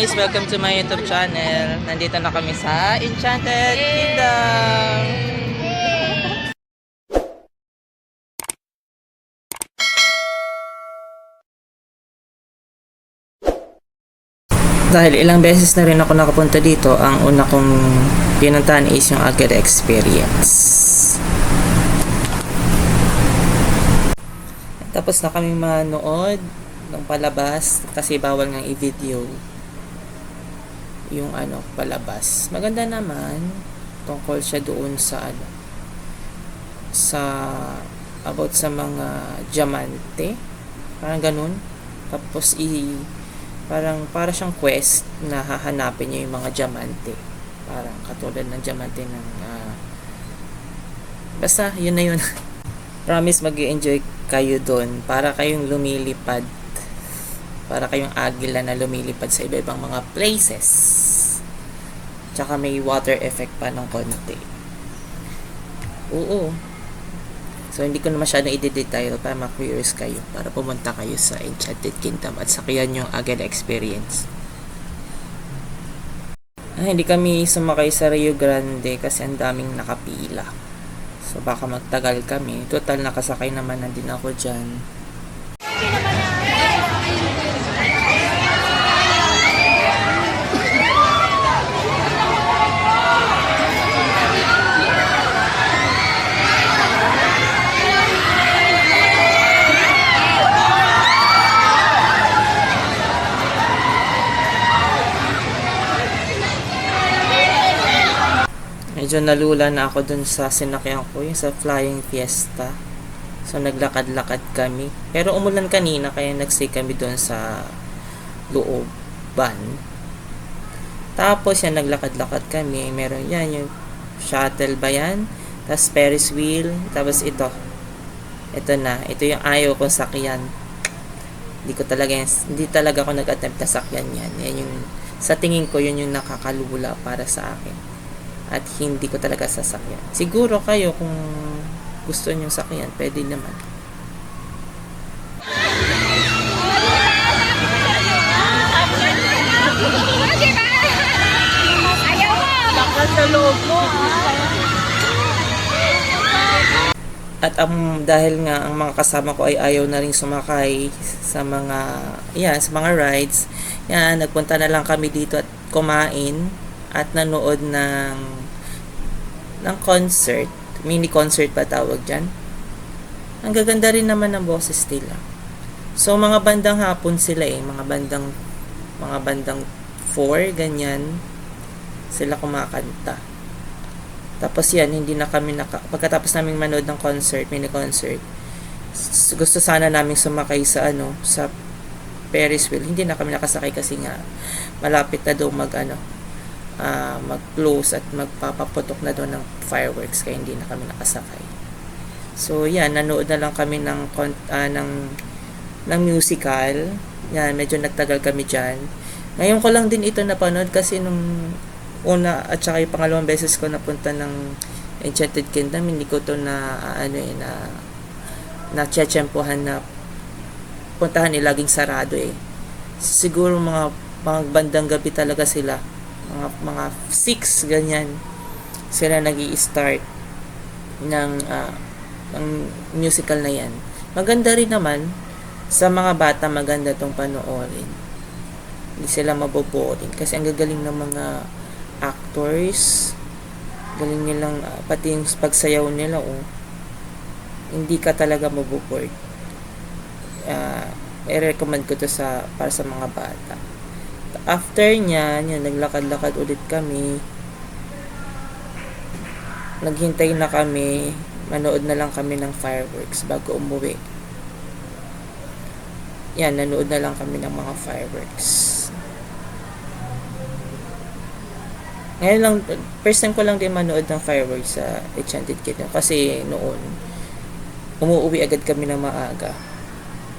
guys! Welcome to my YouTube channel. Nandito na kami sa Enchanted Kingdom. Dahil ilang beses na rin ako nakapunta dito, ang una kong pinuntahan is yung Agad Experience. Tapos na kami manood ng palabas kasi bawal nga i-video yung ano palabas. Maganda naman tungkol siya doon sa ano sa about sa mga diamante. Parang ganun. Tapos i parang para siyang quest na hahanapin niyo yung mga diamante. Parang katulad ng diamante ng ah, basta yun na yun. Promise mag enjoy kayo doon para kayong lumilipad para kayong agila na lumilipad sa iba-ibang mga places. Tsaka may water effect pa ng konti. Oo. So, hindi ko na masyadong i-detail para ma-curious kayo para pumunta kayo sa Enchanted Kingdom at sakyan yung agad experience. Ah, hindi kami sumakay sa Rio Grande kasi ang daming nakapila. So, baka magtagal kami. Total, nakasakay naman na din ako dyan. Medyo nalula na ako dun sa sinakyan ko, yung sa Flying Fiesta. So, naglakad-lakad kami. Pero umulan kanina, kaya nagsay kami dun sa looban. Tapos, yan, naglakad-lakad kami. Meron yan, yung shuttle ba yan? Tapos, Ferris wheel. Tapos, ito. Ito na. Ito yung ayaw kong sakyan. Hindi ko talaga, hindi talaga ako nag-attempt na sakyan yan. Yan yung, sa tingin ko, yun yung nakakalula para sa akin at hindi ko talaga sasakyan. Siguro kayo kung gusto niyo sakyan, pwede naman. At ang dahil nga ang mga kasama ko ay ayaw na ring sumakay sa mga yan, sa mga rides, yan nagpunta na lang kami dito at kumain at nanood ng ng concert, mini concert pa tawag diyan. Ang gaganda rin naman ng boses nila. So mga bandang hapon sila eh, mga bandang mga bandang 4 ganyan sila kumakanta. Tapos yan, hindi na kami naka, pagkatapos naming manood ng concert, mini concert, gusto sana namin sumakay sa ano, sa Ferris wheel. Hindi na kami nakasakay kasi nga malapit na daw mag ano, ah, mag-close at magpapaputok na doon ng fireworks kaya hindi na kami nakasakay. So yan, nanood na lang kami ng ah, ng ng musical. Yan, medyo nagtagal kami diyan. Ngayon ko lang din ito napanood kasi nung una at saka yung pangalawang beses ko napunta ng Enchanted Kingdom, hindi ko to na ah, ano eh, na na tsetsempohan na puntahan eh, laging sarado eh. Siguro mga mga bandang gabi talaga sila. Mga mga 6 ganyan sila nag start ng ah, ng musical na yan. Maganda rin naman sa mga bata maganda tong panoorin. Hindi sila maboboring kasi ang gagaling ng mga actors galing nilang ah, pati yung pagsayaw nila oh hindi ka talaga maboboard uh, i-recommend ko to sa para sa mga bata after nyan yun, naglakad-lakad ulit kami. Naghintay na kami. Manood na lang kami ng fireworks bago umuwi. Yan, nanood na lang kami ng mga fireworks. Ngayon lang, first time ko lang din manood ng fireworks sa Enchanted Kingdom kasi noon, umuwi agad kami ng maaga.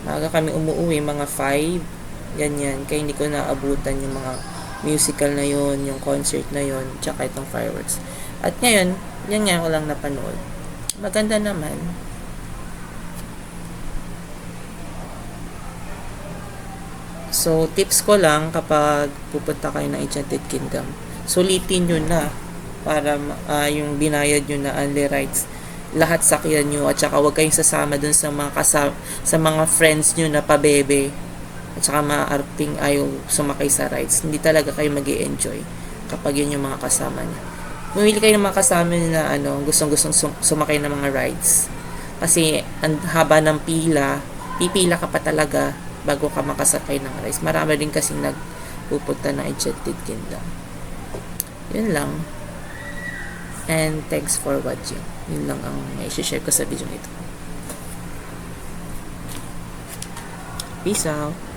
Maaga kami umuwi, mga 5, ganyan. Kaya hindi ko naabutan yung mga musical na yon yung concert na yon tsaka itong fireworks. At ngayon, yan nga ko lang napanood. Maganda naman. So, tips ko lang kapag pupunta kayo ng Enchanted Kingdom, sulitin nyo na para ah, yung binayad nyo na only rides lahat sakyan nyo at saka huwag kayong sasama dun sa mga kasama, sa mga friends nyo na pabebe at saka maarting ayaw sumakay sa rides. Hindi talaga kayo mag enjoy kapag yun yung mga kasama nyo. Mamili kayo ng mga kasama nyo na ano, gustong-gustong sum- sumakay ng mga rides. Kasi ang haba ng pila, pipila ka pa talaga bago ka makasakay ng rides. Marami rin kasing nagpupunta ng Enchanted Kingdom. Yun lang. And thanks for watching. Yun lang ang may share ko sa video nito. Peace out.